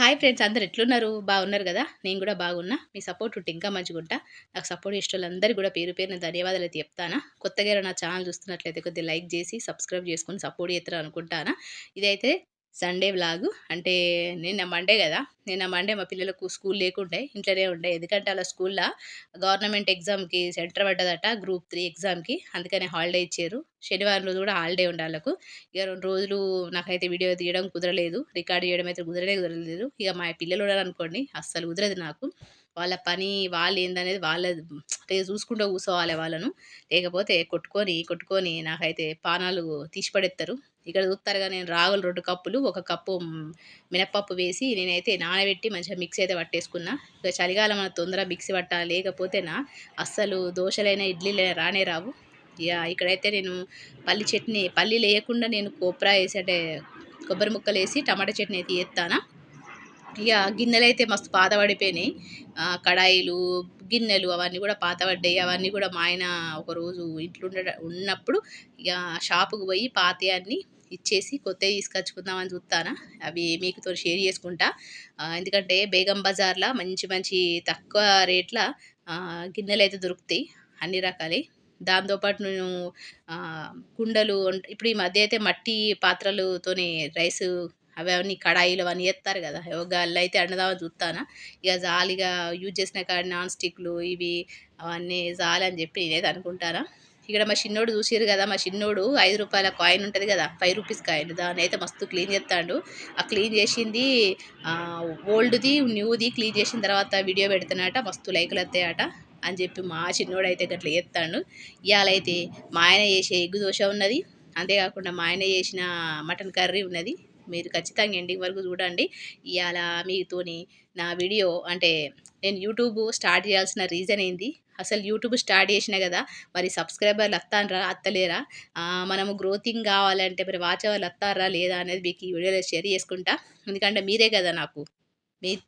Hi friends అందరు ఎట్లున్నారు? బాగున్నారు కదా? నేను కూడా బాగున్నా. మీ సపోర్ట్ ఉంటే ఇంకా మంచిగుంటా. నాకు సపోర్ట్ చేసే కూడా పేరు పేరున ధన్యవాదాలు అయితే చెప్తానా. కొత్తగా నా ఛానల్ చూస్తున్నట్లయితే కొద్దిగా లైక్ చేసి సబ్స్క్రైబ్ చేసుకొని సపోర్ట్ చేస్తారు అనుకుంటానా. ఇదైతే సండే వ్లాగు. అంటే నిన్న మండే కదా. నిన్న మండే మా పిల్లలకు స్కూల్ లేకుండే ఇంట్లోనే ఉండే. ఎందుకంటే అలా స్కూల్లో గవర్నమెంట్ ఎగ్జామ్కి సెంటర్ పడ్డదట గ్రూప్ త్రీ ఎగ్జామ్కి. అందుకనే హాలిడే ఇచ్చారు. శనివారం రోజు కూడా హాలిడే ఉండే వాళ్ళకు ఇక రెండు రోజులు నాకైతే వీడియో తీయడం కుదరలేదు. రికార్డ్ చేయడం అయితే కుదరలే కుదరలేదు. ఇక మా పిల్లలు ఉన్నారనుకోండి అస్సలు కుదరదు నాకు. వాళ్ళ పని వాళ్ళు ఏందనేది వాళ్ళ చూసుకుంటూ కూర్చోవాలి వాళ్ళను. లేకపోతే కొట్టుకొని కొట్టుకొని నాకైతే పానాలు తీసి పడేస్తారు ఇక్కడ చూస్తారుగా నేను రాగులు రెండు కప్పులు ఒక కప్పు మినప్పప్పు వేసి నేనైతే నానబెట్టి మంచిగా మిక్సీ అయితే పట్టేసుకున్నా. ఇక చలికాలం మన తొందర మిక్సీ పట్టాలి లేకపోతే నా అస్సలు దోశలైనా ఇడ్లీలైనా రానే రావు. ఇక ఇక్కడైతే నేను పల్లి చట్నీ పల్లి లేకుండా నేను కోప్రా వేసి అంటే కొబ్బరి ముక్కలు వేసి టమాటా చట్నీ అయితే వేస్తానా ఇక గిన్నెలు అయితే మస్తు పాత పడిపోయినాయి కడాయిలు గిన్నెలు అవన్నీ కూడా పాత పడ్డాయి అవన్నీ కూడా మా ఆయన ఒకరోజు ఇంట్లో ఉన్నప్పుడు ఇక షాపుకు పోయి పాత అన్ని ఇచ్చేసి కొత్తవి తీసుకొచ్చుకుందామని చూస్తానా అవి మీకుతో షేర్ చేసుకుంటా. ఎందుకంటే బేగం బజార్లో మంచి మంచి తక్కువ రేట్ల గిన్నెలు అయితే దొరుకుతాయి అన్ని రకాలే. దాంతోపాటు నేను కుండలు ఇప్పుడు ఈ మధ్య అయితే మట్టి పాత్రలతోనే రైస్ అవన్నీ కడాయిలు అవన్నీ చేస్తారు కదా. గాళ్ళు అయితే అండదామని చూస్తానా. ఇక జాలిగా యూజ్ చేసిన కాడ నాన్ స్టిక్లు ఇవి అవన్నీ జాలని చెప్పి నేనైతే అనుకుంటానా. ఇక్కడ మా చిన్నోడు చూసారు కదా మా చిన్నోడు ఐదు రూపాయల కాయిన్ ఉంటుంది కదా ఫైవ్ రూపీస్ కాయిన్. దాన్ని అయితే మస్తు క్లీన్ చేస్తాడు. ఆ క్లీన్ చేసింది ఓల్డ్ది న్యూది క్లీన్ చేసిన తర్వాత వీడియో పెడుతున్నట మస్తు లైకులు వస్తాయట అని చెప్పి మా చిన్నోడు అయితే గట్లా చేస్తాడు. ఇవాళైతే మా ఆయన చేసే ఎగ్గు దోశ ఉన్నది. అంతేకాకుండా మా ఆయన చేసిన మటన్ కర్రీ ఉన్నది. మీరు ఖచ్చితంగా ఎండింగ్ వరకు చూడండి. ఇవాళ మీతోని నా వీడియో అంటే నేను యూట్యూబ్ స్టార్ట్ చేయాల్సిన రీజన్ ఏంది? అసలు యూట్యూబ్ స్టార్ట్ చేసిన కదా మరి సబ్స్క్రైబర్లు వస్తానరా అత్తలేరా? మనము గ్రోతింగ్ కావాలంటే మరి వాచ్ అవర్లు వస్తారా లేదా అనేది మీకు ఈ వీడియోలో షేర్ చేసుకుంటా. ఎందుకంటే మీరే కదా నాకు.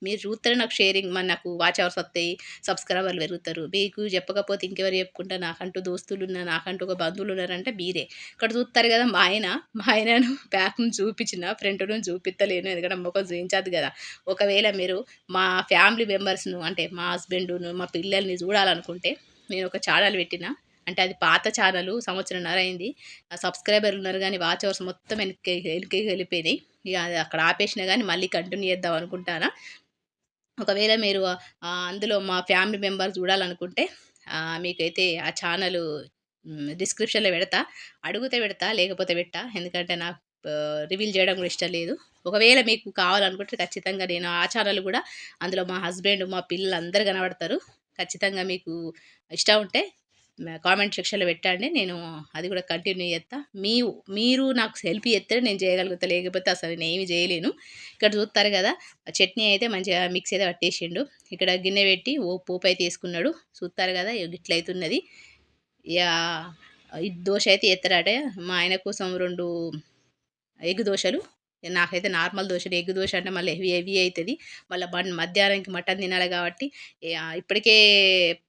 మీరు చూస్తారు నాకు షేరింగ్ మన నాకు వాచ్ అవర్స్ వస్తాయి సబ్స్క్రైబర్లు పెరుగుతారు. మీకు చెప్పకపోతే ఇంకెవరు చెప్పుకుంటా నాకంటూ దోస్తులు ఉన్నారు నాకంటూ ఒక బంధువులు ఉన్నారంటే మీరే. ఇక్కడ చూస్తారు కదా మా ఆయన మా ఆయనను బ్యాక్ను చూపించిన ఫ్రంట్ను చూపిస్తలేను ఎందుకంటే ముఖం చూపించదు కదా. ఒకవేళ మీరు మా ఫ్యామిలీ మెంబర్స్ను అంటే మా హస్బెండ్ను మా పిల్లల్ని చూడాలనుకుంటే నేను ఒక ఛానల్ పెట్టిన అంటే అది పాత ఛానల్ సంవత్సరంన్నర అయింది సబ్స్క్రైబర్లు ఉన్నారు కానీ వాచ్ అవర్స్ మొత్తం వెనక్కి వెనక్కి వెళ్ళిపోయినాయి. ఇక అది అక్కడ ఆపేసినా కానీ మళ్ళీ కంటిన్యూ చేద్దాం అనుకుంటానా ఒకవేళ మీరు అందులో మా ఫ్యామిలీ మెంబర్స్ చూడాలనుకుంటే మీకైతే ఆ ఛానల్ డిస్క్రిప్షన్లో పెడతా. అడుగుతే పెడతా లేకపోతే పెట్టా. ఎందుకంటే నాకు రివీల్ చేయడం కూడా ఇష్టం లేదు. ఒకవేళ మీకు కావాలనుకుంటే ఖచ్చితంగా నేను ఆ ఛానల్ కూడా అందులో మా హస్బెండ్ మా పిల్లలు అందరు కనబడతారు. ఖచ్చితంగా మీకు ఇష్టం ఉంటే కామెంట్ సెక్షన్లో పెట్టండి. నేను అది కూడా కంటిన్యూ చేస్తా. మీ మీరు నాకు హెల్ప్ చేస్తే నేను చేయగలుగుతా. లేకపోతే అసలు నేను ఏమి చేయలేను. ఇక్కడ చూస్తారు కదా చట్నీ అయితే మంచిగా మిక్స్ అయితే పట్టేసిండు. ఇక్కడ గిన్నె పెట్టి ఓ పోపు అయితే వేసుకున్నాడు. చూస్తారు కదా ఇట్లా అవుతున్నది ఇక దోశ అయితే ఎత్తరాట మా ఆయన కోసం రెండు ఎగ్ దోశలు నాకైతే నార్మల్ దోశ ఎగ్ దోశ అంటే మళ్ళీ హెవీ హెవీ అవుతుంది మళ్ళీ మధ్యాహ్నానికి మటన్ తినాలి కాబట్టి ఇప్పటికే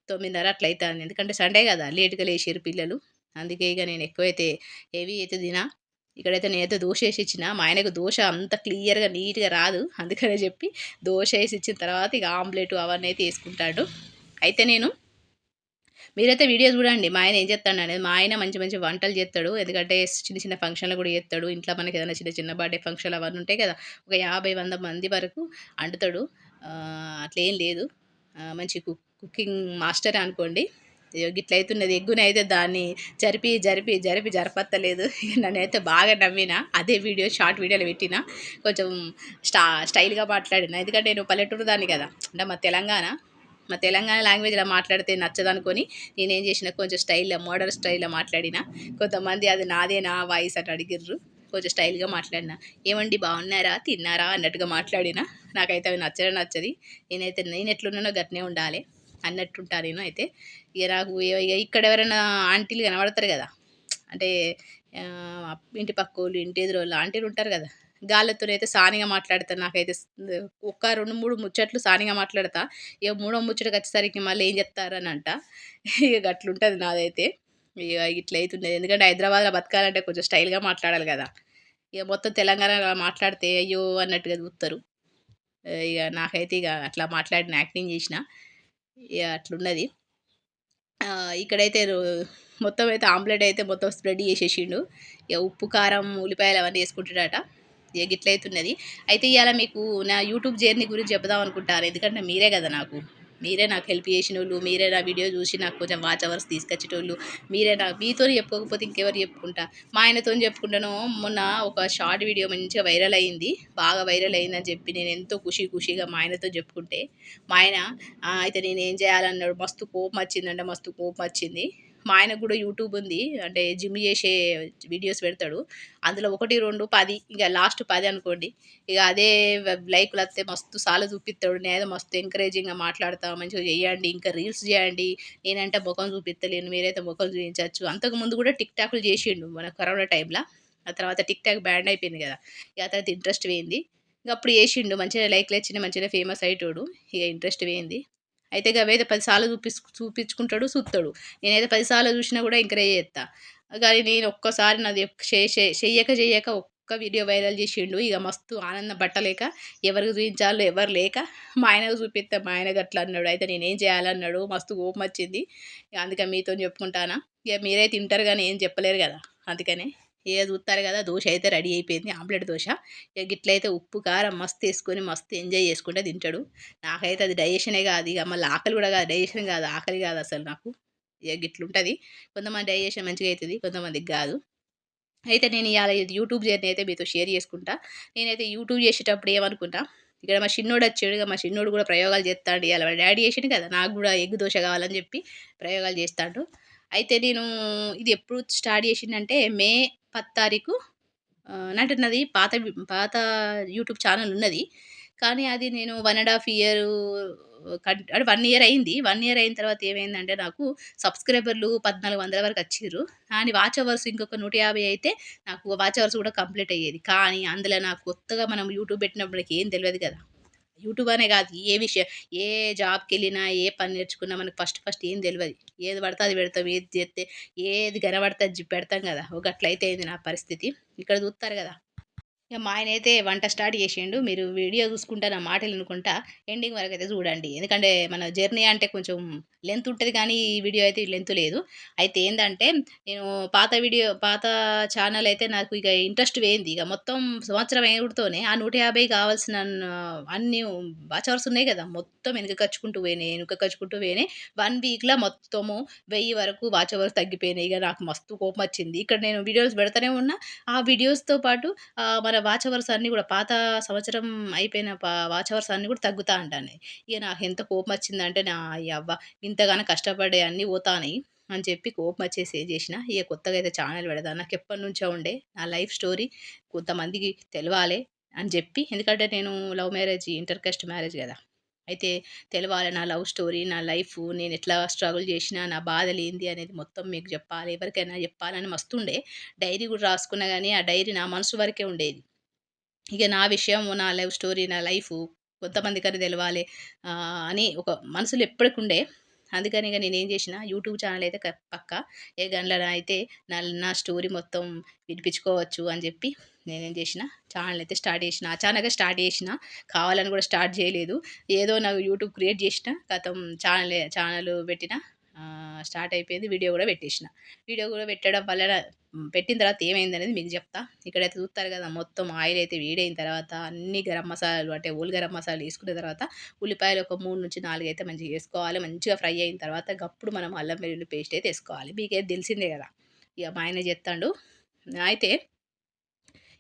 తొమ్మిదిన్నర అట్లా అవుతుంది ఎందుకంటే సండే కదా లేట్గా లేచారు పిల్లలు. అందుకే ఇక నేను ఎక్కువైతే హెవీ అయితే తినా. ఇక్కడైతే నేనైతే దోశ వేసి ఇచ్చిన. మా ఆయనకు దోశ అంత క్లియర్గా నీట్గా రాదు. అందుకనే చెప్పి దోశ వేసి ఇచ్చిన తర్వాత ఇక ఆమ్లెట్ అవన్నీ అయితే వేసుకుంటాడు. అయితే నేను మీరైతే వీడియో చూడండి మా ఆయన ఏం చేస్తాడు అనేది మా ఆయన మంచి మంచి వంటలు చేస్తాడు. ఎందుకంటే చిన్న చిన్న ఫంక్షన్లు కూడా చేస్తాడు. ఇంట్లో మనకి ఏదైనా చిన్న చిన్న బర్త్డే ఫంక్షన్లు అవన్నీ ఉంటాయి కదా ఒక యాభై వంద మంది వరకు అంటుతాడు. అట్లేం లేదు. మంచి కుకింగ్ మాస్టర్ అనుకోండి. గిట్ల అవుతున్నది ఎగ్గునైతే దాన్ని జరిపి జరిపి జరిపి జరపత్తలేదు. నన్నైతే బాగా నవ్విన అదే వీడియో షార్ట్ వీడియోలో పెట్టిన కొంచెం స్టా స్టైల్గా మాట్లాడిన. ఎందుకంటే నేను పల్లెటూరు దాన్ని కదా అంటే మా తెలంగాణ మా తెలంగాణ లాంగ్వేజ్లో మాట్లాడితే నచ్చదనుకొని నేనేం చేసిన కొంచెం స్టైల్లో మోడర్న్ స్టైల్లో మాట్లాడిన. కొంతమంది అది నాదే నా వాయిస్ అని అడిగిర్రు. కొంచెం స్టైల్గా మాట్లాడిన. ఏమండి బాగున్నారా? తిన్నారా? అన్నట్టుగా మాట్లాడిన. నాకైతే అవి నచ్చడం నచ్చది. నేనైతే నేను ఎట్లున్నానో గట్నే ఉండాలి అన్నట్టుంటా నేను అయితే. ఇక నాకు ఇక ఇక్కడ ఎవరైనా ఆంటీలు కనబడతారు కదా. అంటే ఇంటి పక్క వాళ్ళు ఇంటి ఎదురు వాళ్ళు ఆంటీలు ఉంటారు కదా. గాళ్ళతోనైతే సానిగా మాట్లాడతాను నాకైతే ఒక్క రెండు మూడు ముచ్చట్లు సానిగా మాట్లాడతా. ఇక మూడో ముచ్చటకి వచ్చేసరికి మళ్ళీ ఏం చెప్తారని అంట ఇక అట్లుంటుంది నాదైతే. ఇక ఇట్లా అవుతుండేది ఎందుకంటే హైదరాబాద్లో బతకాలంటే కొంచెం స్టైల్గా మాట్లాడాలి కదా. ఇక మొత్తం తెలంగాణలో మాట్లాడితే అయ్యో అన్నట్టుగా చూస్తారు ఇక నాకైతే ఇక అట్లా మాట్లాడిన యాక్టింగ్ చేసిన. ఇక అట్లున్నది. ఇక్కడైతే మొత్తం అయితే ఆమ్లెట్ అయితే మొత్తం స్ప్రెడ్ చేసేసిండు. ఇక ఉప్పు కారం ఉల్లిపాయలు అవన్నీ వేసుకుంటాడట ఇక అయితే ఇవాళ మీకు నా యూట్యూబ్ జర్నీ గురించి చెప్దాం అనుకుంటాను. ఎందుకంటే మీరే కదా నాకు. మీరే నాకు హెల్ప్ చేసిన వాళ్ళు మీరే నా వీడియో చూసి నాకు కొంచెం వాచ్ అవర్స్ తీసుకొచ్చేటోళ్ళు మీరే నాకు మీతో చెప్పుకోకపోతే ఇంకెవరు చెప్పుకుంటా? మా ఆయనతో చెప్పుకుంటాను. మొన్న ఒక షార్ట్ వీడియో మంచిగా వైరల్ అయింది. బాగా వైరల్ అయిందని చెప్పి నేను ఎంతో ఖుషి ఖుషిగా మా ఆయనతో చెప్పుకుంటే మా ఆయన అయితే నేను ఏం చేయాలన్నాడు? మస్తు కోపం వచ్చిందంటే మస్తు కోపం వచ్చింది. మా ఆయనకు కూడా యూట్యూబ్ ఉంది. అంటే జిమ్ చేసే వీడియోస్ పెడతాడు. అందులో ఒకటి రెండు పది ఇక లాస్ట్ పది అనుకోండి. ఇక అదే లైక్లు వస్తే మస్తు సార్లు చూపిస్తాడు. నేను మస్తు ఎంకరేజింగ్గా మాట్లాడతా మంచిగా చేయండి ఇంకా రీల్స్ చేయండి. నేనంటే ముఖం చూపిస్తలేను మీరైతే ముఖం చూపించవచ్చు అంతకు ముందు కూడా టిక్ టాక్లు చేసిండు మన కరోనా టైంలో. ఆ తర్వాత టిక్ టాక్ బ్యాండ్ అయిపోయింది కదా. ఇక ఆ తర్వాత ఇంట్రెస్ట్ పోయింది. ఇక అప్పుడు చేసిండు. మంచిగా లైక్లు వచ్చిన మంచిగా ఫేమస్ అయ్యేటోడు. ఇక ఇంట్రెస్ట్ పోయింది. అయితే పది పదిసార్లు చూపి చూపించుకుంటాడు చూస్తాడు నేనైతే పదిసార్లు చూసినా కూడా ఎంకరేజ్ చేస్తా. కానీ నేను ఒక్కసారి నాది చెయ్యక చెయ్యక ఒక్క వీడియో వైరల్ చేసిండు. ఇక మస్తు ఆనందం పట్టలేక ఎవరికి చూపించాలో ఎవరు లేక మా ఆయనకు చూపిస్తే మా ఆయన అట్లా అన్నాడు. అయితే నేనేం చేయాలన్నాడు మస్తు కోపం వచ్చింది. ఇక అందుకని మీతో చెప్పుకుంటానా. ఇక మీరే తింటారు కానీ ఏం చెప్పలేరు కదా అందుకనే. ఇక చూస్తారు కదా దోశ అయితే రెడీ అయిపోయింది ఆమ్లెట్ దోశ. ఇక గిట్లయితే ఉప్పు కారం మస్తు వేసుకొని మస్తు ఎంజాయ్ చేసుకుంటే తింటాడు. నాకైతే అది డైజెషనే కాదు ఇక మళ్ళీ ఆకలి కూడా కాదు డైజెషన్ కాదు ఆకలి కాదు అసలు నాకు. ఇక గిట్లుంటుంది. కొంతమంది డైజెషన్ మంచిగా అవుతుంది కొంతమందికి కాదు. అయితే నేను ఇవాళ యూట్యూబ్ జర్నీ అయితే మీతో షేర్ చేసుకుంటా. నేనైతే యూట్యూబ్ చేసేటప్పుడు ఏమనుకుంటా ఇక్కడ మా చిన్నోడు వచ్చాడు మా చిన్నోడు కూడా ప్రయోగాలు చేస్తాడు ఇవాళ డాడీ చేసిండు కదా నాకు కూడా ఎగ్గు దోశ కావాలని చెప్పి ప్రయోగాలు చేస్తాడు. అయితే నేను ఇది ఎప్పుడు స్టార్ట్ చేసిందంటే మే పది తారీఖు నాది పాత పాత యూట్యూబ్ ఛానల్ ఉన్నది. కానీ అది నేను వన్ అండ్ హాఫ్ ఇయర్ అంటే వన్ ఇయర్ అయింది. వన్ ఇయర్ అయిన తర్వాత ఏమైందంటే నాకు సబ్స్క్రైబర్లు పద్నాలుగు వందల వరకు వచ్చిర్రు. కానీ వాచ్ అవర్స్ ఇంకొక నూట యాభై అయితే నాకు వాచ్ అవర్స్ కూడా కంప్లీట్ అయ్యేది. కానీ అందులో నాకు కొత్తగా మనం యూట్యూబ్ పెట్టినప్పటికి ఏం తెలియదు కదా. యూట్యూబ్ అనే కాదు ఏ విషయం ఏ జాబ్కి వెళ్ళినా ఏ పని నేర్చుకున్నా మనకు ఫస్ట్ ఫస్ట్ ఏం తెలియదు ఏది పడితే అది పెడతాం ఏది చేస్తే ఏది కనబడితే అది పెడతాం కదా. ఒక అట్లయితే అయింది నా పరిస్థితి. ఇక్కడ చూస్తారు కదా. ఇక మా ఆయన అయితే వంట స్టార్ట్ చేసిండు. మీరు వీడియో చూసుకుంటా నా మాటలు అనుకుంటా ఎండింగ్ వరకు అయితే చూడండి. ఎందుకంటే మన జర్నీ అంటే కొంచెం లెంత్ ఉంటుంది కానీ ఈ వీడియో అయితే లెంత్ లేదు. అయితే ఏంటంటే నేను పాత వీడియో పాత ఛానల్ అయితే నాకు ఇక ఇంట్రెస్ట్ వేయింది ఇక మొత్తం సంవత్సరం ఏడుతోనే ఆ నూట యాభై కావాల్సిన అన్ని వాచ్ ఉన్నాయి కదా మొత్తం వెనుక కచ్చుకుంటూ పోయినాయి వెనుక కచ్చుకుంటూ పోయినాయి. వన్ వీక్లో మొత్తము వెయ్యి వరకు వాచ్ అవర్స్ తగ్గిపోయినాయి. ఇక నాకు మస్తు కోపం వచ్చింది. ఇక్కడ నేను వీడియోస్ పెడతానే ఉన్నా. ఆ వీడియోస్తో పాటు మన వాచ్ అవర్స్ అన్నీ కూడా పాత సంవత్సరం అయిపోయిన వాచ్ అవర్స్ అన్నీ కూడా తగ్గుతా అంటాను ఇక నాకు ఎంత కోపం వచ్చిందంటే నా అవ్వ ఇంతగానో కష్టపడే అన్నీ పోతాయి అని చెప్పి కోపం వచ్చేసి ఏం చేసిన ఇక కొత్తగా అయితే ఛానల్ పెడదా నాకు ఎప్పటి నుంచో ఉండే నా లైఫ్ స్టోరీ కొంతమందికి తెలవాలి అని చెప్పి ఎందుకంటే నేను love marriage inter caste marriage కదా. అయితే తెలవాలి నా లవ్ స్టోరీ నా లైఫ్ నేను ఎట్లా స్ట్రగుల్ చేసిన నా బాధలు ఏంది అనేది మొత్తం మీకు చెప్పాలి ఎవరికైనా చెప్పాలని మస్తుండే. డైరీ కూడా రాసుకున్నా కానీ ఆ డైరీ నా మనసు వరకే ఉండేది. ఇక నా విషయం నా లైఫ్ స్టోరీ నా లైఫ్ కొంతమందికని తెలవాలి అని ఒక మనసులో ఎప్పటికి ఉండే అందుకని ఇక నేనేం చేసిన యూట్యూబ్ ఛానల్ అయితే పక్క. ఏ గంటల అయితే నా నా స్టోరీ మొత్తం వినిపించుకోవచ్చు అని చెప్పి నేనేం చేసిన ఛానల్ అయితే స్టార్ట్ చేసిన. అచానక్గా స్టార్ట్ చేసిన కావాలని కూడా స్టార్ట్ చేయలేదు. ఏదో నాకు యూట్యూబ్ క్రియేట్ చేసిన గతం ఛానల్ ఛానల్ పెట్టిన స్టార్ట్ అయిపోయింది వీడియో కూడా పెట్టేసిన. వీడియో కూడా పెట్టడం వల్ల పెట్టిన తర్వాత ఏమైంది అనేది మీకు చెప్తా. ఇక్కడైతే చూస్తారు కదా మొత్తం ఆయిల్ అయితే వేడైన తర్వాత అన్ని గరం మసాలాలు అంటే ఉల్లి గరం మసాలాలు వేసుకున్న తర్వాత ఉల్లిపాయలు ఒక మూడు నుంచి నాలుగు అయితే మంచిగా వేసుకోవాలి. మంచిగా ఫ్రై అయిన తర్వాత గప్పుడు మనం అల్లం వెల్లుల్లి పేస్ట్ అయితే వేసుకోవాలి. మీకైతే తెలిసిందే కదా. ఇక మా ఆయన చెప్తాడు. అయితే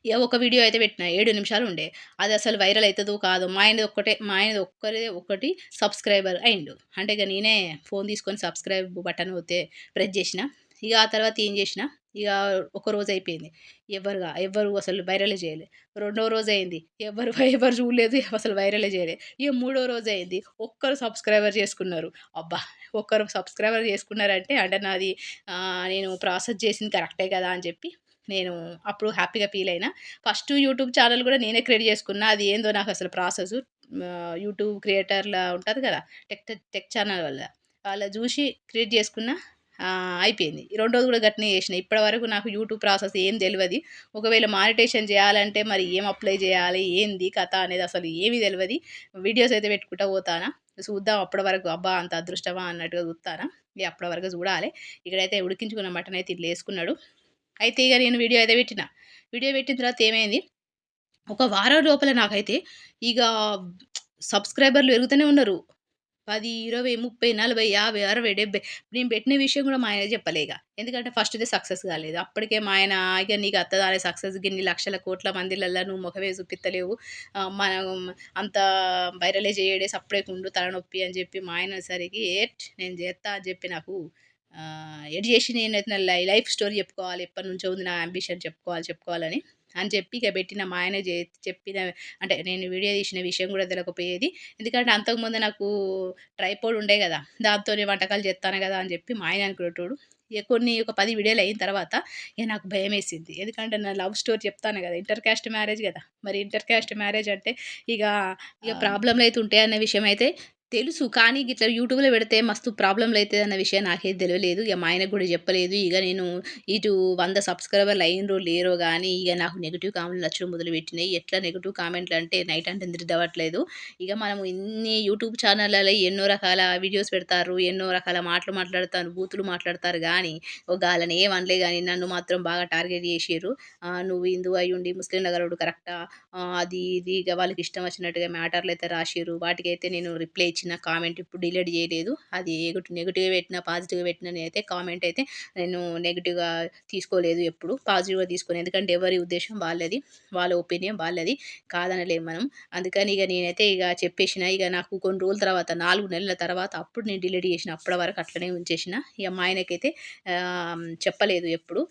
ఒక వీడియో అయితే పెట్టిన ఏడు నిమిషాలు ఉండే. అది అసలు వైరల్ అవుతుందో కాదు మా ఆయనది ఒక్కటే మా ఆయనది ఒక్కరే ఒకటి సబ్స్క్రైబర్ అయిండు. అంటే ఇక నేనే ఫోన్ తీసుకొని సబ్స్క్రైబ్ బటన్ అయితే ప్రెస్ చేసిన. ఇక ఆ తర్వాత ఏం చేసిన? ఇక ఒక రోజు అయిపోయింది. ఎవరుగా ఎవరు అసలు వైరల్ చేయలే. రెండో రోజు అయింది. ఎవరు ఎవరు చూడలేదు అసలు వైరల్ చేయలే. ఇక మూడో రోజు అయింది. ఒక్కరు సబ్స్క్రైబర్ చేసుకున్నారు. అబ్బా ఒక్కరు సబ్స్క్రైబర్ చేసుకున్నారంటే అంటే నాది నేను ప్రాసెస్ చేసింది కరెక్టే కదా అని చెప్పి నేను అప్పుడు హ్యాపీగా ఫీల్ అయినా ఫస్ట్ యూట్యూబ్ ఛానల్ కూడా నేనే క్రియేట్ చేసుకున్నా అది ఏందో నాకు అసలు ప్రాసెస్ యూట్యూబ్ క్రియేటర్లా ఉంటుంది కదా టెక్ టెక్ ఛానల్ వల్ల వాళ్ళ చూసి క్రియేట్ చేసుకున్న అయిపోయింది. రెండోది కూడా గట్టినే చేసిన. ఇప్పటివరకు నాకు యూట్యూబ్ ప్రాసెస్ ఏం తెలియదు ఒకవేళ మానిటేషన్ చేయాలంటే మరి ఏం అప్లై చేయాలి? ఏంది కథ అనేది అసలు ఏమీ తెలియదు వీడియోస్ అయితే పెట్టుకుంటా పోతానా. చూద్దాం అప్పటి వరకు అబ్బా! అంత అదృష్టమా అన్నట్టుగా చూస్తానా ఇది అప్పటి వరకు చూడాలి ఇక్కడైతే ఉడికించుకున్న మటన్ అయితే ఇల్లు వేసుకున్నాడు అయితే ఇక నేను వీడియో అయితే పెట్టిన. వీడియో పెట్టిన తర్వాత ఏమైంది? ఒక వారం లోపల నాకైతే ఇక సబ్స్క్రైబర్లు పెరుగుతూనే ఉన్నారు. 10, 20, 30, 40, 50, 60, 70 నేను పెట్టిన విషయం కూడా మా ఆయన చెప్పలే ఇగ. ఎందుకంటే ఫస్ట్దే సక్సెస్ కాలేదు. అప్పటికే మా ఆయన ఇక నీకు అత్తదానే సక్సెస్ గిన్ని లక్షల కోట్ల మందిలల్ల నువ్వు ముఖమే చూపిత్తలేవు. మనం అంత వైరలే చేయడే సప్పుడేక ఉండు తలనొప్పి అని చెప్పి మా ఆయన సరికి ఏట్ నేను చేస్తా అని చెప్పి నాకు ఎటు చేసి నేనైతే నా లైఫ్ స్టోరీ చెప్పుకోవాలి. ఎప్పటినుంచో ఉంది నా యాంబిషన్ చెప్పుకోవాలి, చెప్పుకోవాలని అని చెప్పి ఇక పెట్టిన. మా ఆయన చెప్పిన అంటే నేను వీడియో తీసిన విషయం కూడా తెలవకపోయేది. ఎందుకంటే అంతకుముందు నాకు ట్రైపోడ్ ఉండే కదా! దాంతోని వంటకాలు చేత్తాను కదా అని చెప్పి మా ఆయన అనుకునేటోడు. కొన్ని ఒక 10 వీడియోలు అయిన తర్వాత ఇగ నాకు భయమేసింది. ఎందుకంటే నా లవ్ స్టోరీ చెప్తాను కదా! ఇంటర్ కాస్ట్ మ్యారేజ్ కదా! మరి ఇంటర్ కాస్ట్ మ్యారేజ్ అంటే ఇగ ఇగ ప్రాబ్లమ్‌లు అయితే ఉంటాయన్న విషయం అయితే తెలుసు. కానీ గిట్లా యూట్యూబ్‌లో పెడితే మస్తు ప్రాబ్లంలు అవుతుంది అన్న విషయం నాకేది తెలియలేదు ఇక మా ఆయనకు కూడా చెప్పలేదు. ఇక నేను ఇటు వంద సబ్స్క్రైబర్లు అయినరో లేరో కానీ ఇక నాకు నెగిటివ్ కామెంట్‌లు నచ్చడం మొదలుపెట్టినాయి. ఎట్లా నెగిటివ్ కామెంట్‌లు అంటే నైట్ అంటే నిద్ర ఇక మనము ఇన్ని యూట్యూబ్ ఛానళ్ళలో ఎన్నో రకాల వీడియోస్ పెడతారు. ఎన్నో రకాల మాటలు మాట్లాడతారు. బూతులు మాట్లాడతారు కానీ ఒక గాళ్ళని ఏమనలే కానీ నన్ను మాత్రం బాగా టార్గెట్ చేసారు నువ్వు హిందువు అయ్యుండి ముస్లిం నగరుడు కరెక్టా? అది ఇది ఇక వాళ్ళకి ఇష్టం వచ్చినట్టుగా మ్యాటర్‌లు అయితే రాసారు వాటికైతే నేను రిప్లై వచ్చిన కామెంట్ ఇప్పుడు డిలీట్ చేయలేదు. అది నెగిటివ్ నెగెటివ్‌గా పెట్టినా, పాజిటివ్‌గా పెట్టినా అయితే కామెంట్ అయితే నేను నెగిటివ్గా తీసుకోలేదు ఎప్పుడు. పాజిటివ్‌గా తీసుకోను ఎందుకంటే ఎవరి ఉద్దేశం వాళ్ళది. వాళ్ళ ఒపీనియన్ వాళ్ళది. కాదనలేము మనం. అందుకని ఇక నేనైతే ఇక చెప్పేసిన. ఇక నాకు కొన్ని రోజుల తర్వాత నాలుగు నెలల తర్వాత అప్పుడు నేను డిలీట్ చేసిన. అప్పటి వరకు అట్లనే ఉంచేసిన. ఇక మా ఆయనకైతే చెప్పలేదు ఎప్పుడు.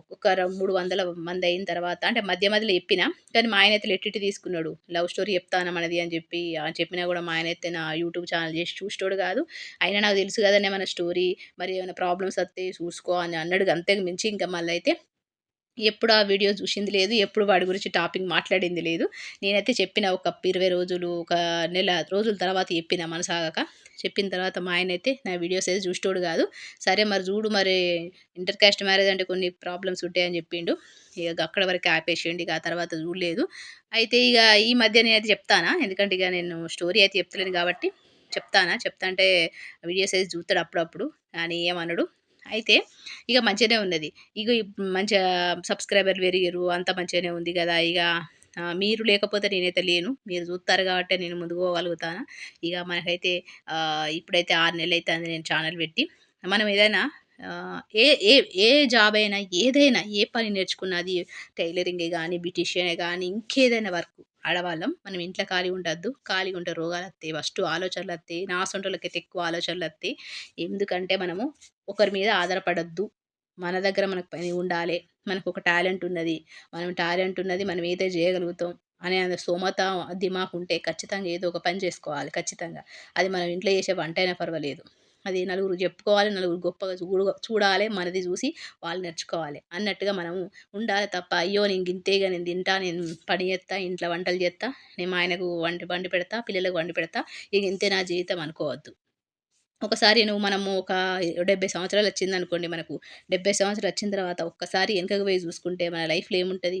ఒక్కొక్క మూడు వందల మంది అయిన తర్వాత అంటే మధ్య మధ్యలో చెప్పిన. కానీ మా ఆయన అయితే లెట్టిటి తీసుకున్నాడు. లవ్ స్టోరీ చెప్తాను మనది అని చెప్పి చెప్పినా కూడా మా ఆయన అయితే నా యూట్యూబ్ ఛానల్ చేసి చూసేటోడు కాదు. అయినా నాకు తెలుసు కదనే మన స్టోరీ మరి ఏమైనా ప్రాబ్లమ్స్ వస్తే చూసుకో అని అన్నాడు. అంతకు మించి ఇంకా మళ్ళీ అయితే ఎప్పుడు ఆ వీడియో చూసింది లేదు. ఎప్పుడు వాడి గురించి టాపిక్ మాట్లాడింది లేదు. నేనైతే చెప్పిన ఒక 20 రోజులు, ఒక నెల రోజుల తర్వాత చెప్పిన మనసాగాక చెప్పిన తర్వాత మా ఆయన అయితే నా వీడియోస్ అయితే చూసేటోడు కాదు. సరే మరి చూడు మరి ఇంటర్ క్యాస్ట్ మ్యారేజ్ అంటే కొన్ని ప్రాబ్లమ్స్ ఉంటాయని చెప్పిండు. ఇక అక్కడ వరకు ఆపేసిండు. ఇక ఆ తర్వాత చూడలేదు. అయితే ఇక ఈ మధ్య నేనైతే చెప్తానా. ఎందుకంటే ఇక నేను స్టోరీ అయితే చెప్తలేను కాబట్టి చెప్తానా. చెప్తాంటే వీడియోస్ అయితే చూస్తాడు అప్పుడప్పుడు. కానీ ఏమనడు. అయితే ఇక మంచిగానే ఉన్నది. ఇగో మంచిగా సబ్స్క్రైబర్లు పెరిగారు అంత మంచిగానే ఉంది కదా! ఇక మీరు లేకపోతే నేనైతే లేను. మీరు చూస్తారు కాబట్టి నేను ముందుకు పోగలుగుతాను ఇక మనకైతే ఇప్పుడైతే ఆరు నెలలు అయితే నేను ఛానల్ పెట్టి. మనం ఏదైనా ఏ ఏ ఏ జాబ్ అయినా ఏదైనా ఏ పని నేర్చుకున్నది టైలరింగే కానీ బ్యూటీషియనే కానీ ఇంకేదైనా వర్క్ ఆడవాళ్ళం మనం ఇంట్లో ఖాళీగా ఉండద్దు ఖాళీగా ఉంటే రోగాలు వస్తాయి ఫస్ట్ ఆలోచనలు వస్తాయి నా సొంటలకైతే ఎక్కువ ఆలోచనలు వస్తాయి ఎందుకంటే మనము ఒకరి మీద ఆధారపడద్దు మన దగ్గర మనకు పని ఉండాలే. ఒక టాలెంట్ ఉన్నది. మనం టాలెంట్ ఉన్నది. మనం ఏదో చేయగలుగుతాం అనే అంత స్తోమత, మాకు ఉంటే ఖచ్చితంగా ఏదో ఒక పని చేసుకోవాలి ఖచ్చితంగా. అది మనం ఇంట్లో చేసే వంట అయినా పర్వాలేదు. అది నలుగురు చెప్పుకోవాలి. నలుగురు గొప్పగా చూడు చూడాలి మనది చూసి వాళ్ళు నేర్చుకోవాలి. అన్నట్టుగా మనము ఉండాలి తప్ప అయ్యో! నేను గింతేగా నేను తింటా, నేను పని చేస్తా ఇంట్లో వంటలు చేస్తా నేను మా ఆయనకు వండి వండి పెడతా, పిల్లలకు వండి పెడతా. ఇక ఇంతే నా జీవితం అనుకోవద్దు. ఒకసారి నువ్వు మనము ఒక 70 సంవత్సరాలు వచ్చిందనుకోండి మనకు. 70 సంవత్సరాలు వచ్చిన తర్వాత ఒక్కసారి వెనకకు పోయి చూసుకుంటే మన లైఫ్‌లో ఏముంటుంది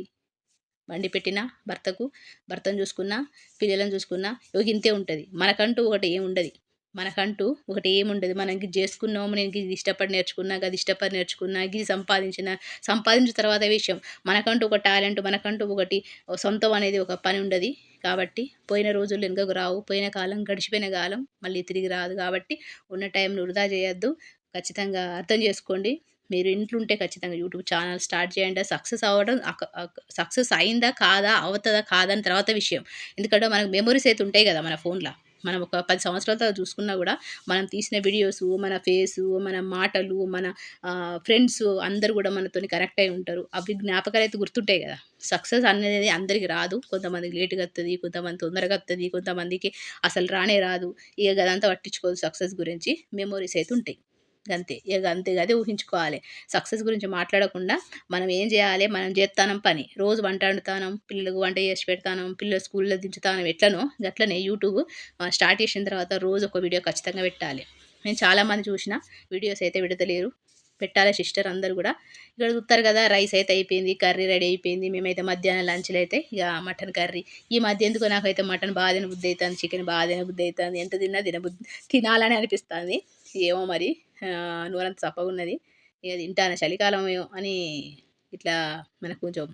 వండి పెట్టినా భర్తకు, భర్తను చూసుకున్నా, పిల్లలను చూసుకున్నా ఇగో ఉంటుంది మనకంటూ ఒకటి ఏముండదు మనకంటూ ఒకటి ఏముండదు. మనం చేసుకున్నాము. నేను గిది ఇష్టపడి నేర్చుకున్నా, గది ఇష్టపడి నేర్చుకున్నా, గిది సంపాదించిన, సంపాదించిన తర్వాత విషయం. మనకంటూ ఒక టాలెంట్, మనకంటూ ఒకటి సొంతం అనేది ఒక పని ఉండదు కాబట్టి పోయిన రోజులు వెనుకకు రావు. పోయిన కాలం గడిచిపోయిన కాలం మళ్ళీ తిరిగి రాదు కాబట్టి ఉన్న టైంను వృధా చేయొద్దు. ఖచ్చితంగా అర్థం చేసుకోండి. మీరు ఇంట్లుంటే ఖచ్చితంగా యూట్యూబ్ ఛానల్ స్టార్ట్ చేయండి. సక్సెస్ అవ్వడం సక్సెస్ అయిందా? కాదా? అవుతుందా కాదా? అని తర్వాత విషయం. ఎందుకంటే మనకు మెమొరీస్ అయితే ఉంటాయి కదా మన ఫోన్లో మనం ఒక పది సంవత్సరాల తర్వాత చూసుకున్నా కూడా మనం తీసిన వీడియోస్ మన ఫేసు, మన మాటలు, మన ఫ్రెండ్స్ అందరు అందరూ కూడా మనతోని కనెక్ట్ అయి ఉంటారు. అవి జ్ఞాపకాలు అయితే గుర్తుంటాయి కదా! సక్సెస్ అనేది అందరికి రాదు. కొంతమందికి లేట్‌గా వస్తుంది కొంతమంది తొందరగా వస్తుంది కొంతమందికి అసలు రానే రాదు. ఇక గదంతా పట్టించుకోదు సక్సెస్ గురించి. మెమోరీస్ అయితే ఉంటాయి. గంతే. ఇక అంతే అదే ఊహించుకోవాలి. సక్సెస్ గురించి మాట్లాడకుండా మనం ఏం చేయాలి మనం చేస్తానం పని. రోజు వంట వండుతానం. పిల్లలకు వంట చేసి పెడతానం. పిల్లలు స్కూల్‌లో దించుతానం. ఎట్లనో అట్లనే యూట్యూబ్ స్టార్ట్ చేసిన తర్వాత రోజు ఒక వీడియో ఖచ్చితంగా పెట్టాలి. నేను చాలామంది చూసిన వీడియోస్ అయితే విడతలేరు పెట్టాలి సిస్టర్ అందరు కూడా ఇక్కడ చూస్తారు కదా రైస్ అయితే అయిపోయింది కర్రీ రెడీ అయిపోయింది మేమైతే మధ్యాహ్నం లంచ్లో అయితే ఇక మటన్ కర్రీ ఈ మధ్య ఎందుకు నాకైతే మటన్ బాగా తిన బుద్ధి అవుతుంది చికెన్ బాగా తిన బుద్ధి అవుతుంది ఎంత తిన్నా తినబుద్ధి తినాలని అనిపిస్తుంది ఏమో మరి నూరంత చప్పగున్నది ఇక తింటాను చలికాలం అని ఇట్లా మనకు కొంచెం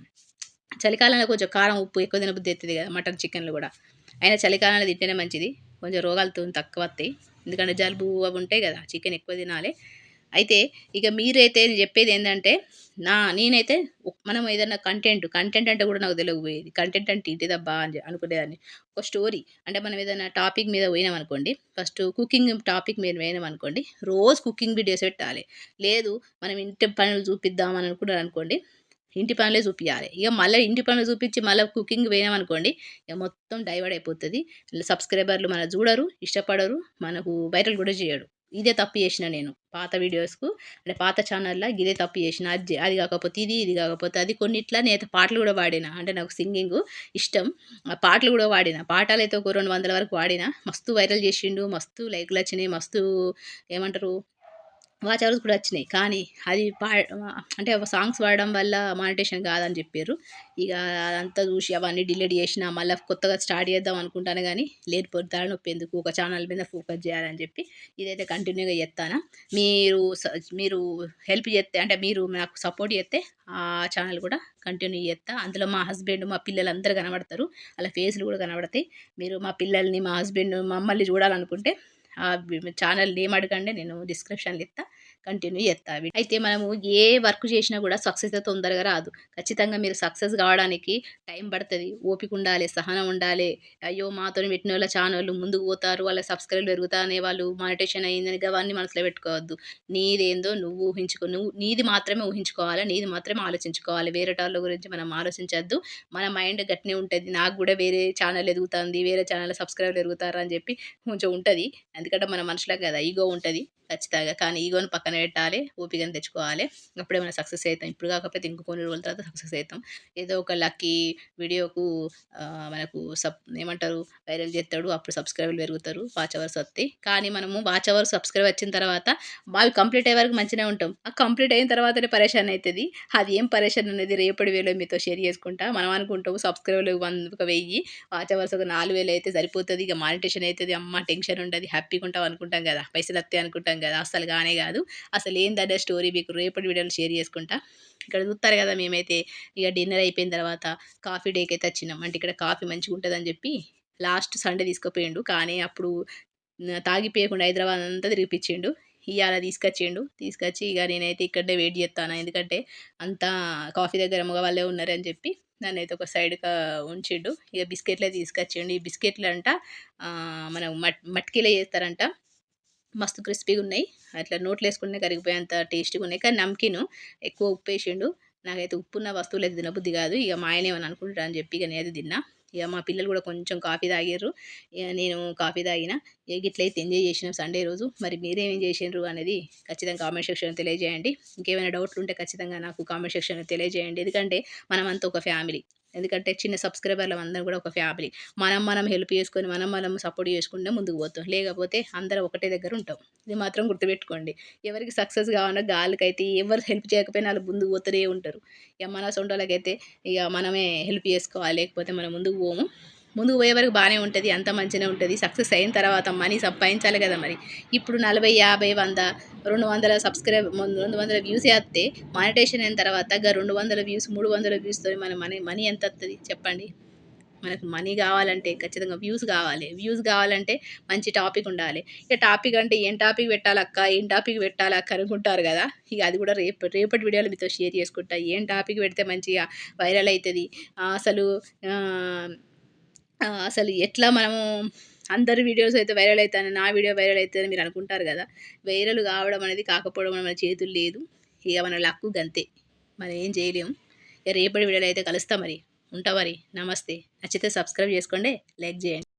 చలికాలంలో కొంచెం కారం ఉప్పు ఎక్కువ తినబుద్ధి అవుతుంది కదా మటన్ చికెన్లు కూడా. అయినా చలికాలంలో తింటేనే మంచిది. కొంచెం రోగాలతో తక్కువ వస్తాయి. ఎందుకంటే జలుబు అవి ఉంటాయి కదా చికెన్ ఎక్కువ తినాలి. అయితే ఇక మీరైతే చెప్పేది ఏంటంటే నా నేనైతే మనం ఏదైనా కంటెంట్ కంటెంట్ అంటే కూడా నాకు తెలియకపోయేది. కంటెంట్ అంటే ఇంటిదబ్బా అని అనుకునేదాన్ని. ఒక స్టోరీ అంటే మనం ఏదైనా టాపిక్ మీద పోయినామనుకోండి ఫస్ట్ కుకింగ్ టాపిక్ మీద పోయినామనుకోండి రోజు కుకింగ్ వీడియోస్ పెట్టాలి. లేదు మనం ఇంటి పనులు చూపిద్దామని అనుకున్నాను అనుకోండి ఇంటి పనులే చూపించాలి ఇక మళ్ళీ ఇంటి పనులు చూపించి మళ్ళీ కుకింగ్ పోయినామనుకోండి ఇక మొత్తం డైవర్ట్ అయిపోతుంది. సబ్స్క్రైబర్లు మన చూడరు ఇష్టపడరు మనకు వైరల్ కూడా చేయడు ఇదే తప్పు చేసిన నేను. పాత వీడియోస్కు అంటే పాత ఛానల్లో ఇదే తప్పు చేసిన అది అది కాకపోతే ఇది ఇది కాకపోతే అది కొన్నిట్లా నేను పాటలు కూడా పాడిన. అంటే నాకు సింగింగ్ ఇష్టం. ఆ పాటలు కూడా వాడిన పాటలు అయితే ఒక రెండు వందల వరకు వాడిన మస్తు వైరల్ చేసిండు మస్తు లైక్లు వచ్చినాయి మస్తు ఏమంటారు వాచ్ అవర్స్ కూడా వచ్చినాయి. కానీ అది పా అంటే సాంగ్స్ పాడడం వల్ల మానిటేషన్ కాదని చెప్పారు. ఇక అదంతా చూసి అవన్నీ డిలీట్ చేసిన మళ్ళీ కొత్తగా స్టార్ట్ చేద్దాం అనుకుంటాను కానీ లేనిపోతే నొప్పి ఎందుకు? ఒక ఛానల్ మీద ఫోకస్ చేయాలని చెప్పి ఇదైతే కంటిన్యూగా చేస్తాను. మీరు మీరు హెల్ప్ చేస్తే అంటే మీరు నాకు సపోర్ట్ చేస్తే ఆ ఛానల్ కూడా కంటిన్యూ చేస్తా. అందులో మా హస్బెండ్ మా పిల్లలు అందరూ కనబడతారు. అలా ఫేస్లు కూడా కనబడతాయి. మీరు మా పిల్లల్ని మా హస్బెండ్ మమ్మల్ని చూడాలనుకుంటే ఛానల్ నేమ్ అడగండి నేను డిస్క్రిప్షన్లో ఇస్తా కంటిన్యూ చేస్తావి అయితే మనము ఏ వర్క్ చేసినా కూడా సక్సెస్ తొందరగా రాదు. ఖచ్చితంగా మీరు సక్సెస్ కావడానికి టైం పడుతుంది. ఓపిక ఉండాలి సహనం ఉండాలి. అయ్యో! మాతో పెట్టిన వాళ్ళ ఛానల్ ముందుకు పోతారు. వాళ్ళ సబ్స్క్రైబ్ పెరుగుతా అనే వాళ్ళు మానిటేషన్ అయ్యిందని అవన్నీ మనసులో పెట్టుకోవద్దు. నీదేందో నువ్వు ఊహించుకో. నువ్వు నీది మాత్రమే ఊహించుకోవాలి? నీది మాత్రమే ఆలోచించుకోవాలి? వేరే వాళ్ళ గురించి మనం ఆలోచించద్దు. మన మైండ్ గట్టినే ఉంటుంది. నాకు కూడా వేరే ఛానల్ ఎదుగుతుంది. వేరే ఛానల్ సబ్స్క్రైబ్ ఎదుగుతారు అని చెప్పి కొంచెం ఉంటుంది. ఎందుకంటే మన మనుషులకు కదా ఈగో ఉంటుంది. ఖచ్చితంగా. కానీ ఈగోని పక్కన పెట్టాలి ఓపికని తెచ్చుకోవాలి. అప్పుడే మనం సక్సెస్ అవుతాం. ఇప్పుడు కాకపోతే ఇంకో కొన్ని రోజుల తర్వాత సక్సెస్ అవుతాం. ఏదో ఒక లక్కీ వీడియోకు మనకు సబ్ ఏమంటారు వైరల్ చేస్తాడు అప్పుడు సబ్స్క్రైబర్లు పెరుగుతారు వాచ్ అవర్స్ వస్తాయి. కానీ మనము వాచ్ అవర్స్ సబ్స్క్రైబ్ వచ్చిన తర్వాత అవి కంప్లీట్ అయ్యే వరకు మంచిగా ఉంటాం. ఆ కంప్లీట్ అయిన తర్వాతనే పరేషాన్ అవుతుంది. అది ఏం పరేషాన్ అనేది రేపటి వేలో మీతో షేర్ చేసుకుంటా. మనం అనుకుంటాము సబ్స్క్రైబర్లు వంద ఒక వెయ్యి వాచ్ అవర్స్ ఒక నాలుగు వేలు అయితే సరిపోతుంది. ఇక మానిటేషన్ అవుతుంది. అమ్మ టెన్షన్ ఉండదు. హ్యాపీగా ఉంటాం అనుకుంటాం కదా. పైసలు వస్తాయి అనుకుంటాం అనుకుంటాం కదా అసలు కానే కాదు. అసలు ఏందనే స్టోరీ మీకు రేపటి వీడియోలు షేర్ చేసుకుంటా. ఇక్కడ చూస్తారు కదా మేమైతే ఇక డిన్నర్ అయిపోయిన తర్వాత కాఫీ డేకి అయితే వచ్చినాం. అంటే ఇక్కడ కాఫీ మంచిగా ఉంటుందని చెప్పి లాస్ట్ సండే తీసుకుపోయిండు. కానీ అప్పుడు తాగిపోయకుండా హైదరాబాద్ అంతా తిరిగిపించిండు ఇవాళ తీసుకొచ్చిండు. తీసుకొచ్చి ఇక నేనైతే ఇక్కడే వెయిట్ చేస్తాను ఎందుకంటే అంతా కాఫీ దగ్గర మగవాళ్ళే ఉన్నారని చెప్పి నన్ను అయితే ఒక సైడ్గా ఉంచిండు. ఇక బిస్కెట్లే తీసుకొచ్చిండు. ఈ బిస్కెట్లు అంట మనం మట్ మట్కిలే చేస్తారంట. మస్తు క్రిస్పీగా ఉన్నాయి. అట్లా నోట్లు వేసుకుంటే కరిగిపోయేంత టేస్ట్గా ఉన్నాయి. కానీ నమ్కిను ఎక్కువ ఉప్పు వేసిండు. నాకైతే ఉప్పున్న వస్తువులు అయితే తినబుద్ధి కాదు. ఇక మా ఆయన ఏమని అనుకుంటా అని చెప్పి ఇక నేను తిన్నా. ఇక మా పిల్లలు కూడా కొంచెం కాఫీ తాగారు ఇక నేను కాఫీ తాగిన. ఇక ఇట్లయితే ఎంజాయ్ చేసినాం సండే రోజు. మరి మీరేమేం చేసినారు అనేది ఖచ్చితంగా కామెంట్ సెక్షన్ తెలియజేయండి. ఇంకేమైనా డౌట్లు ఉంటే ఖచ్చితంగా నాకు కామెంట్ సెక్షన్ తెలియజేయండి. ఎందుకంటే మనమంతా ఒక ఫ్యామిలీ ఎందుకంటే చిన్న సబ్స్క్రైబర్లు అందరం కూడా ఒక ఫ్యామిలీ. మనం మనం హెల్ప్ చేసుకొని మనం మనం సపోర్ట్ చేసుకుంటే ముందుకు పోతాం. లేకపోతే అందరం ఒకటే దగ్గర ఉంటాం. ఇది మాత్రం గుర్తుపెట్టుకోండి. ఎవరికి సక్సెస్ కావాలన్నా గాలికైతే ఎవరు హెల్ప్ చేయకపోయినా వాళ్ళు ముందుకు పోతూనే ఉంటారు. ఇక మన సొంటోళ్ళకైతే ఇక మనమే హెల్ప్ చేసుకోవాలి. లేకపోతే మనం ముందుకు పోము. ముందుకు పోయే వరకు బాగానే ఉంటుంది అంత మంచిగా ఉంటుంది. సక్సెస్ అయిన తర్వాత మనీ సంపాదించాలి కదా మరి. ఇప్పుడు నలభై యాభై వంద రెండు వందల సబ్స్క్రైబ్ రెండు వందల వ్యూస్ వేస్తే మానిటేషన్ అయిన తర్వాత రెండు వందల వ్యూస్ మూడు వందల వ్యూస్తో మన మనీ మనీ ఎంత వస్తుంది చెప్పండి? మనకు మనీ కావాలంటే ఖచ్చితంగా వ్యూస్ కావాలి. వ్యూస్ కావాలంటే మంచి టాపిక్ ఉండాలి. ఇక టాపిక్ అంటే ఏం టాపిక్ పెట్టాలక్క ఏం టాపిక్ పెట్టాలక్క అనుకుంటారు కదా? ఇక అది కూడా రేపు రేపటి వీడియోలో మీతో షేర్ చేసుకుంటా. ఏం టాపిక్ పెడితే మంచిగా వైరల్ అవుతుంది అసలు అసలు ఎట్లా మనము అందరి వీడియోస్ అయితే వైరల్ అవుతాయని నా వీడియో వైరల్ అవుతుందని మీరు అనుకుంటారు కదా? వైరల్ కావడం అనేది కాకపోవడం మన చేతులు లేదు. ఇక మన లక్కు గంతే. మనం ఏం చేయలేము రేపటి వీడియోలో అయితే కలుస్తాం మరి. ఉంటా మరి. నమస్తే. నచ్చితే సబ్స్క్రైబ్ చేసుకోండి. లైక్ చేయండి.